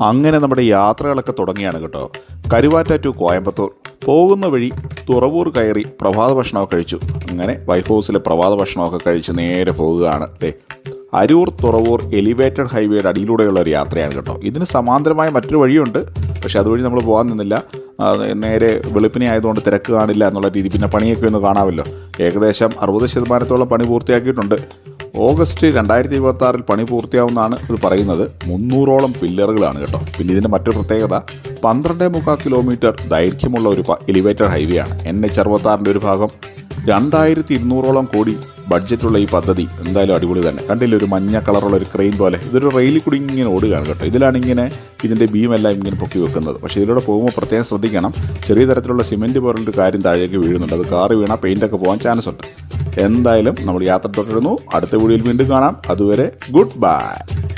അങ്ങനെ നമ്മുടെ യാത്രകളൊക്കെ തുടങ്ങിയാണ് കേട്ടോ. കരുവാറ്റ ടു കോയമ്പത്തൂർ. പോകുന്ന വഴി തുറവൂർ കയറി പ്രഭാത ഭക്ഷണമൊക്കെ കഴിച്ചു. അങ്ങനെ വൈഫ് ഹൗസിലെ പ്രഭാത ഭക്ഷണമൊക്കെ കഴിച്ച് നേരെ പോവുകയാണ് ദേ അരൂർ തുറവൂർ എലിവേറ്റഡ് ഹൈവേയുടെ അടിയിലൂടെയുള്ള ഒരു യാത്രയാണ് കേട്ടോ. ഇതിന് സമാന്തരമായ മറ്റൊരു വഴിയുണ്ട്. പക്ഷേ അതുവഴി നമ്മൾ പോകാൻ നിന്നില്ല. നേരെ വെളുപ്പിനെ ആയതുകൊണ്ട് തിരക്ക് കാണില്ല എന്നുള്ള രീതി. പിന്നെ പണിയൊക്കെ ഒന്ന് കാണാമല്ലോ. ഏകദേശം അറുപത് ശതമാനത്തോളം പണി പൂർത്തിയാക്കിയിട്ടുണ്ട്. ഓഗസ്റ്റ് രണ്ടായിരത്തി ഇരുപത്തി ആറിൽ പണി പൂർത്തിയാവുമെന്നാണ് ഇത് പറയുന്നത്. മുന്നൂറോളം പില്ലറുകളാണ് കേട്ടോ. പിന്നെ ഇതിന്റെ മറ്റൊരു പ്രത്യേകത പന്ത്രണ്ട് മുക്കാൽ കിലോമീറ്റർ ദൈർഘ്യമുള്ള ഒരു എലിവേറ്റഡ് ഹൈവേ ആണ്. എൻ എച്ച് അറുപത്താറിന്റെ ഒരു ഭാഗം രണ്ടായിരത്തി ഇരുന്നൂറോളം കോടി ബഡ്ജറ്റുള്ള ഈ പദ്ധതി എന്തായാലും അടിപൊളി തന്നെ. കണ്ടില്ല ഒരു മഞ്ഞ കളറുള്ള ഒരു ക്രെയിൻ പോലെ. ഇതൊരു റെയിലിൽ കൂടി ഇങ്ങനെ ഓടുകയാണ് കേട്ടോ. ഇതിലാണ് ഇങ്ങനെ ഇതിന്റെ ബീമെല്ലാം ഇങ്ങനെ പൊക്കി വെക്കുന്നത്. പക്ഷേ ഇതിലൂടെ പോകുമ്പോൾ പ്രത്യേകം ശ്രദ്ധിക്കണം. ചെറിയ തരത്തിലുള്ള സിമെന്റ് പോലൊരു കാര്യം താഴേക്ക് വീഴുന്നുണ്ട്. അത് കാറ് വീണാൽ പെയിന്റൊക്കെ പോകാൻ ചാൻസ് ഉണ്ട്. എന്തായാലും നമ്മൾ യാത്ര തുടരുന്നു. അടുത്ത വീഡിയോയിൽ വീണ്ടും കാണാം. അതുവരെ ഗുഡ് ബൈ.